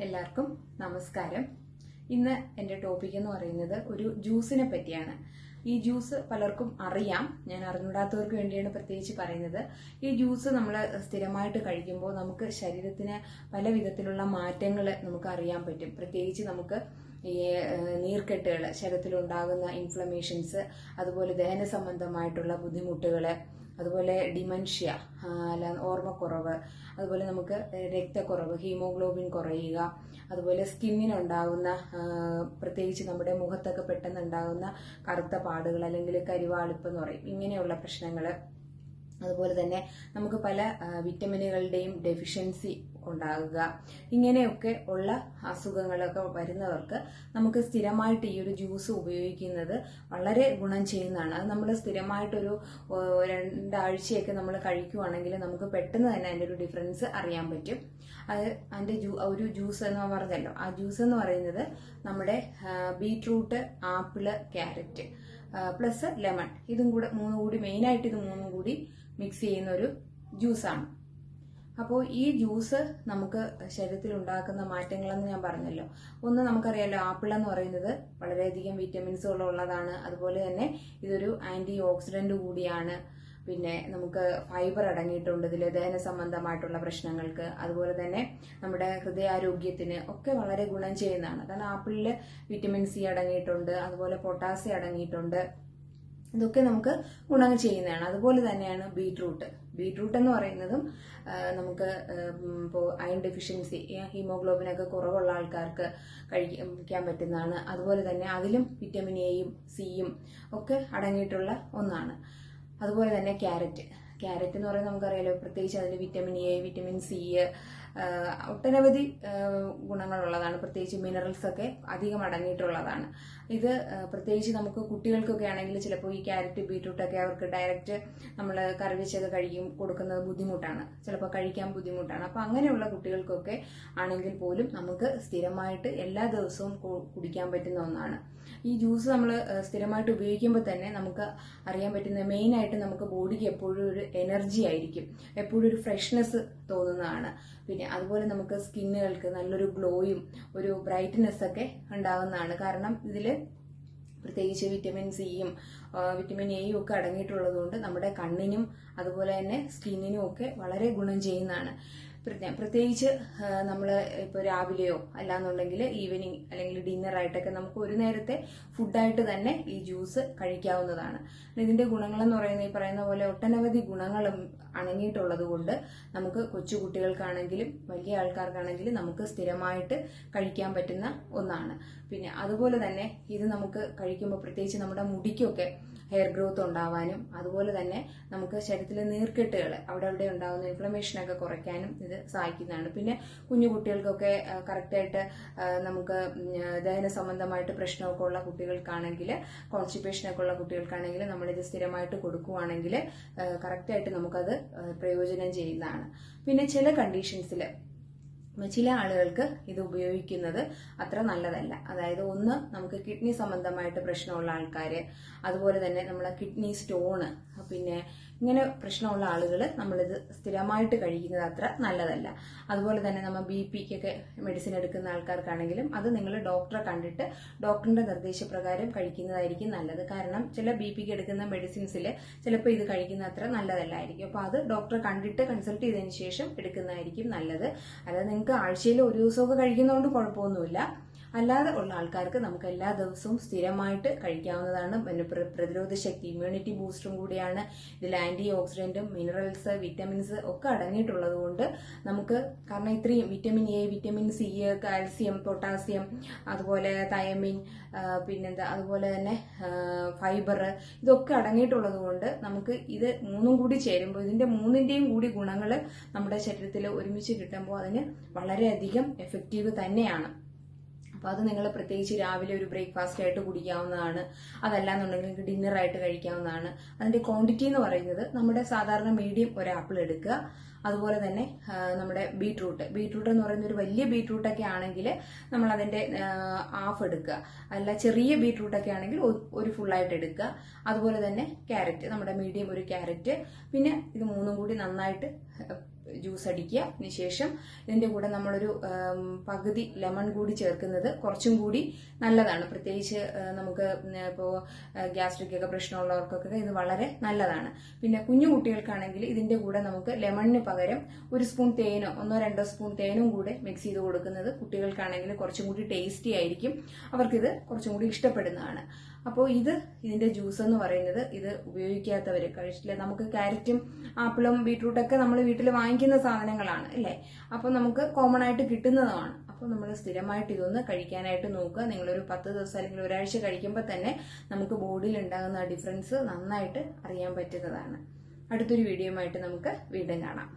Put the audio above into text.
എല്ലാവർക്കും നമസ്കാരം. ഇന്ന് എന്റെ ടോപ്പിക് എന്ന് പറയുന്നത് ഒരു ജ്യൂസിനെ പറ്റിയാണ്. ഈ ജ്യൂസ് പലർക്കും അറിയാം. ഞാൻ അറിഞ്ഞൂടാത്തവർക്ക് വേണ്ടിയാണ് പ്രത്യേകിച്ച് പറയുന്നത്. ഈ ജ്യൂസ് നമ്മൾ സ്ഥിരമായിട്ട് കഴിക്കുമ്പോൾ നമുക്ക് ശരീരത്തിന് പല വിധത്തിലുള്ള മാറ്റങ്ങൾ നമുക്ക് അറിയാൻ പറ്റും. പ്രത്യേകിച്ച് നമുക്ക് ഈ നീർക്കെട്ടുകൾ ശരത്തിലുണ്ടാകുന്ന ഇൻഫ്ലമേഷൻസ് അതുപോലെ ദഹന സംബന്ധമായിട്ടുള്ള ബുദ്ധിമുട്ടുകൾ അതുപോലെ ഡിമൻഷ്യ അല്ല ഓർമ്മക്കുറവ് അതുപോലെ നമുക്ക് രക്തക്കുറവ് ഹീമോഗ്ലോബിൻ കുറയുക അതുപോലെ സ്കിന്നിനുണ്ടാകുന്ന പ്രത്യേകിച്ച് നമ്മുടെ മുഖത്തൊക്കെ പെട്ടെന്ന് ഉണ്ടാകുന്ന കറുത്ത പാടുകൾ അല്ലെങ്കിൽ കരിവാളിപ്പ് എന്ന് പറയും. ഇങ്ങനെയുള്ള പ്രശ്നങ്ങൾ അതുപോലെ തന്നെ നമുക്ക് പല വിറ്റമിനുകളുടെയും ഡെഫിഷ്യൻസി ഉണ്ടാകുക ഇങ്ങനെയൊക്കെ ഉള്ള അസുഖങ്ങളൊക്കെ വരുന്നവർക്ക് നമുക്ക് സ്ഥിരമായിട്ട് ഈ ഒരു ജ്യൂസ് ഉപയോഗിക്കുന്നത് വളരെ ഗുണം ചെയ്യുന്നതാണ്. അത് നമ്മൾ സ്ഥിരമായിട്ടൊരു രണ്ടാഴ്ചയൊക്കെ നമ്മൾ കഴിക്കുവാണെങ്കിൽ നമുക്ക് പെട്ടെന്ന് തന്നെ അതിന്റെ ഒരു ഡിഫറൻസ് അറിയാൻ പറ്റും. അത് അതിന്റെ ജ്യൂ ഒരു ജ്യൂസ് എന്ന് പറഞ്ഞല്ലോ ആ ജ്യൂസ് എന്ന് പറയുന്നത് നമ്മുടെ beetroot apple carrot plus lemon. ഇതും കൂടെ മൂന്നും കൂടി മെയിനായിട്ട് ഇത് മൂന്നും കൂടി മിക്സ് ചെയ്യുന്ന ഒരു ജ്യൂസാണ്. അപ്പോൾ ഈ ജ്യൂസ് നമുക്ക് ശരീരത്തിൽ ഉണ്ടാക്കുന്ന മാറ്റങ്ങളെന്ന് ഞാൻ പറഞ്ഞല്ലോ. ഒന്ന് നമുക്കറിയാലോ ആപ്പിൾ എന്ന് പറയുന്നത് വളരെയധികം വിറ്റമിൻസുകൾ ഉള്ളതാണ്. അതുപോലെ തന്നെ ഇതൊരു ആന്റി ഓക്സിഡന്റ് കൂടിയാണ്. പിന്നെ നമുക്ക് ഫൈബർ അടങ്ങിയിട്ടുണ്ട് ഇതിൽ ദഹന സംബന്ധമായിട്ടുള്ള പ്രശ്നങ്ങൾക്ക്. അതുപോലെ തന്നെ നമ്മുടെ ഹൃദയാരോഗ്യത്തിന് ഒക്കെ വളരെ ഗുണം ചെയ്യുന്നതാണ്. കാരണം ആപ്പിളിൽ വിറ്റമിൻ സി അടങ്ങിയിട്ടുണ്ട് അതുപോലെ പൊട്ടാസ്യം അടങ്ങിയിട്ടുണ്ട്. ഇതൊക്കെ നമുക്ക് ഗുണം ചെയ്യുന്നതാണ്. അതുപോലെ തന്നെയാണ് ബീട്രൂട്ട്. ബീട്രൂട്ട് എന്ന് പറയുന്നതും നമുക്ക് ഇപ്പോൾ അയൺ ഡെഫിഷ്യൻസി ഹീമോഗ്ലോബിനൊക്കെ കുറവുള്ള ആൾക്കാർക്ക് കഴിക്കാൻ പറ്റുന്നതാണ്. അതുപോലെ തന്നെ അതിലും വിറ്റമിൻ എയും സിയും ഒക്കെ അടങ്ങിയിട്ടുള്ള ഒന്നാണ്. അതുപോലെ തന്നെ ക്യാരറ്റ് ക്യാരറ്റ് എന്ന് പറയുന്നത് നമുക്കറിയാലോ പ്രത്യേകിച്ച് അതിൽ വിറ്റമിൻ എ വിറ്റമിൻ സി ഒട്ടനവധി ഗുണങ്ങളുള്ളതാണ്. പ്രത്യേകിച്ച് മിനറൽസ് ഒക്കെ അധികം അടങ്ങിയിട്ടുള്ളതാണ്. ഇത് പ്രത്യേകിച്ച് നമുക്ക് കുട്ടികൾക്കൊക്കെ ആണെങ്കിൽ ചിലപ്പോൾ ഈ ക്യാരറ്റ് ബീട്രൂട്ടൊക്കെ അവർക്ക് ഡയറക്റ്റ് നമ്മൾ കറിവെച്ചൊക്കെ കഴിക്കും കൊടുക്കുന്നത് ബുദ്ധിമുട്ടാണ്. ചിലപ്പോൾ കഴിക്കാൻ ബുദ്ധിമുട്ടാണ്. അപ്പോൾ അങ്ങനെയുള്ള കുട്ടികൾക്കൊക്കെ ആണെങ്കിൽ പോലും നമുക്ക് സ്ഥിരമായിട്ട് എല്ലാ ദിവസവും കുടിക്കാൻ പറ്റുന്ന ഒന്നാണ്. ഈ ജ്യൂസ് നമ്മൾ സ്ഥിരമായിട്ട് ഉപയോഗിക്കുമ്പോൾ തന്നെ നമുക്ക് അറിയാൻ പറ്റുന്ന മെയിനായിട്ട് നമുക്ക് ബോഡിക്ക് എപ്പോഴും ഒരു എനർജി ആയിരിക്കും. എപ്പോഴും ഒരു ഫ്രഷ്നെസ് തോന്നുന്നതാണ്. പിന്നെ അതുപോലെ നമുക്ക് സ്കിന്നുകൾക്ക് നല്ലൊരു ഗ്ലോയും ഒരു ബ്രൈറ്റ്നെസ് ഒക്കെ ഉണ്ടാകുന്നതാണ് കാരണം ഇതിൽ പ്രത്യേകിച്ച് വിറ്റമിൻ സിയും വിറ്റമിൻ എ ഒക്കെ അടങ്ങിയിട്ടുള്ളതുകൊണ്ട് നമ്മുടെ കണ്ണിനും അതുപോലെ തന്നെ സ്കിന്നിനും ഒക്കെ വളരെ ഗുണം ചെയ്യുന്നതാണ്. പ്രത്യേക- പ്രത്യേകിച്ച് നമ്മൾ ഇപ്പോൾ രാവിലെയോ അല്ലാന്നുണ്ടെങ്കിൽ ഈവനിങ് അല്ലെങ്കിൽ ഡിന്നർ ആയിട്ടൊക്കെ നമുക്ക് ഒരു നേരത്തെ ഫുഡായിട്ട് തന്നെ ഈ ജ്യൂസ് കഴിക്കാവുന്നതാണ്. ഇതിന്റെ ഗുണങ്ങളെന്ന് പറയുന്നത് ഈ പറയുന്ന പോലെ ഒട്ടനവധി ഗുണങ്ങളും അടങ്ങിയിട്ടുള്ളത് കൊണ്ട് നമുക്ക് കൊച്ചു കുട്ടികൾക്കാണെങ്കിലും വലിയ ആൾക്കാർക്കാണെങ്കിലും നമുക്ക് സ്ഥിരമായിട്ട് കഴിക്കാൻ പറ്റുന്ന ഒന്നാണ്. പിന്നെ അതുപോലെ തന്നെ ഇത് നമുക്ക് കഴിക്കുമ്പോൾ പ്രത്യേകിച്ച് നമ്മുടെ മുടിക്കൊക്കെ ഹെയർ ഗ്രോത്ത് ഉണ്ടാവാനും അതുപോലെ തന്നെ നമുക്ക് ശരീരത്തിലെ നീർക്കെട്ടുകൾ അവിടെ അവിടെ ഉണ്ടാകുന്ന ഇൻഫ്ലമേഷനൊക്കെ കുറയ്ക്കാനും ഇത് സഹായിക്കുന്നതാണ്. പിന്നെ കുഞ്ഞു കുട്ടികൾക്കൊക്കെ കറക്റ്റായിട്ട് നമുക്ക് ദഹന സംബന്ധമായിട്ട് പ്രശ്നമൊക്കെ ഉള്ള കുട്ടികൾക്കാണെങ്കിൽ കോൺസ്റ്റിപ്പേഷനൊക്കെ ഉള്ള കുട്ടികൾക്കാണെങ്കിൽ നമ്മളിത് സ്ഥിരമായിട്ട് കൊടുക്കുവാണെങ്കിൽ കറക്റ്റായിട്ട് നമുക്കത് പ്രയോജനം ചെയ്യുന്നതാണ്. പിന്നെ ചില കണ്ടീഷൻസിൽ ചില ആളുകൾക്ക് ഇത് ഉപയോഗിക്കുന്നത് അത്ര നല്ലതല്ല. അതായത് ഒന്ന് നമുക്ക് കിഡ്നി സംബന്ധമായിട്ട് പ്രശ്നമുള്ള ആൾക്കാർ അതുപോലെ തന്നെ നമ്മളെ കിഡ്നി സ്റ്റോണ് പിന്നെ ഇങ്ങനെ പ്രശ്നമുള്ള ആളുകൾ നമ്മളിത് സ്ഥിരമായിട്ട് കഴിക്കുന്നത് അത്ര നല്ലതല്ല. അതുപോലെ തന്നെ നമ്മൾ ബി പിക്കൊക്കെ മെഡിസിൻ എടുക്കുന്ന ആൾക്കാർക്കാണെങ്കിലും അത് നിങ്ങൾ ഡോക്ടറെ കണ്ടിട്ട് ഡോക്ടറിന്റെ നിർദ്ദേശപ്രകാരം കഴിക്കുന്നതായിരിക്കും നല്ലത്. കാരണം ചില ബി പിക്ക് എടുക്കുന്ന മെഡിസിൻസിൽ ചിലപ്പോൾ ഇത് കഴിക്കുന്ന അത്ര നല്ലതല്ലായിരിക്കും. അപ്പോൾ അത് ഡോക്ടറെ കണ്ടിട്ട് കൺസൾട്ട് ചെയ്തതിന് ശേഷം എടുക്കുന്നതായിരിക്കും നല്ലത്. അതായത് നിങ്ങൾക്ക് ആഴ്ചയിൽ ഒരു ദിവസമൊക്കെ കഴിക്കുന്നതുകൊണ്ട് കുഴപ്പമൊന്നുമില്ല. അല്ലാതെ ഉള്ള ആൾക്കാർക്ക് നമുക്ക് എല്ലാ ദിവസവും സ്ഥിരമായിട്ട് കഴിക്കാവുന്നതാണ്. പിന്നെ പ്ര- പ്രതിരോധ ശക്തി ഇമ്മ്യൂണിറ്റി ബൂസ്റ്ററും കൂടിയാണ്. ഇതിൽ ആന്റി ഓക്സിഡന്റും മിനറൽസ് വിറ്റമിൻസ് ഒക്കെ അടങ്ങിയിട്ടുള്ളത് കൊണ്ട് നമുക്ക് കാരണം ഇത്രയും vitamin A vitamin C calcium potassium അതുപോലെ തയമിൻ പിന്നെന്താ അതുപോലെ തന്നെ ഫൈബർ ഇതൊക്കെ അടങ്ങിയിട്ടുള്ളത് കൊണ്ട് നമുക്ക് ഇത് മൂന്നും കൂടി ചേരുമ്പോൾ ഇതിന്റെ മൂന്നിന്റെയും കൂടി ഗുണങ്ങൾ നമ്മുടെ ശരീരത്തിൽ ഒരുമിച്ച് കിട്ടുമ്പോൾ അതിന് വളരെയധികം എഫക്റ്റീവ് തന്നെയാണ്. അപ്പോൾ അത് നിങ്ങൾ പ്രത്യേകിച്ച് രാവിലെ ഒരു ബ്രേക്ക്ഫാസ്റ്റ് ആയിട്ട് കുടിക്കാവുന്നതാണ്. അതല്ലാന്നുണ്ടെങ്കിൽ നിങ്ങൾക്ക് ഡിന്നർ ആയിട്ട് കഴിക്കാവുന്നതാണ്. അതിന്റെ ക്വാണ്ടിറ്റി എന്ന് പറയുന്നത് നമ്മുടെ സാധാരണ മീഡിയം ഒരു ആപ്പിൾ എടുക്കുക. അതുപോലെ തന്നെ നമ്മുടെ ബീട്രൂട്ട് ബീട്രൂട്ട് എന്ന് പറയുന്ന ഒരു വലിയ ബീട്രൂട്ടൊക്കെ ആണെങ്കിൽ നമ്മൾ അതിന്റെ ഹാഫ് എടുക്കുക. അല്ല ചെറിയ ബീട്രൂട്ടൊക്കെ ആണെങ്കിൽ ഒരു ഫുള്ളായിട്ട് എടുക്കുക. അതുപോലെ തന്നെ ക്യാരറ്റ് നമ്മുടെ മീഡിയം ഒരു ക്യാരറ്റ് പിന്നെ ഇത് മൂന്നും കൂടി നന്നായിട്ട് ജ്യൂസ് അടിക്കുക. അതിനുശേഷം ഇതിന്റെ കൂടെ നമ്മളൊരു പകുതി ലെമൺ കൂടി ചേർക്കുന്നത് കുറച്ചും കൂടി നല്ലതാണ്. പ്രത്യേകിച്ച് നമുക്ക് ഇപ്പോൾ ഗ്യാസ്ട്രിക് ഒക്കെ പ്രശ്നമുള്ളവർക്കൊക്കെ ഇത് വളരെ നല്ലതാണ്. പിന്നെ കുഞ്ഞു കുട്ടികൾക്കാണെങ്കിൽ ഇതിന്റെ കൂടെ നമുക്ക് ലെമണിന് പകരം ഒരു സ്പൂൺ തേനോ ഒന്നോ രണ്ടോ സ്പൂൺ തേനും കൂടെ മിക്സ് ചെയ്ത് കൊടുക്കുന്നത് കുട്ടികൾക്കാണെങ്കിൽ കുറച്ചും കൂടി ടേസ്റ്റി ആയിരിക്കും. അവർക്കിത് കുറച്ചും കൂടി ഇഷ്ടപ്പെടുന്നതാണ്. അപ്പോൾ ഇത് ഇതിന്റെ ജ്യൂസ് എന്ന് പറയുന്നത് ഇത് ഉപയോഗിക്കാത്തവർ കഴിച്ചില്ല നമുക്ക് ക്യാരറ്റും ആപ്പിളും ബീട്രൂട്ടൊക്കെ നമ്മൾ വീട്ടിൽ വാങ്ങിക്കുന്ന സാധനങ്ങളാണ് അല്ലേ? അപ്പോൾ നമുക്ക് കോമൺ ആയിട്ട് കിട്ടുന്നതുമാണ് അപ്പോൾ നമ്മൾ സ്ഥിരമായിട്ട് ഇതൊന്ന് കഴിക്കാനായിട്ട് നോക്കുക. നിങ്ങളൊരു പത്ത് ദിവസം അല്ലെങ്കിൽ ഒരാഴ്ച കഴിക്കുമ്പോൾ തന്നെ നമുക്ക് ബോഡിയിൽ ഉണ്ടാകുന്ന ഡിഫറൻസ് നന്നായിട്ട് അറിയാൻ പറ്റുന്നതാണ്. അടുത്തൊരു വീഡിയോയുമായിട്ട് നമുക്ക് വീണ്ടും കാണാം.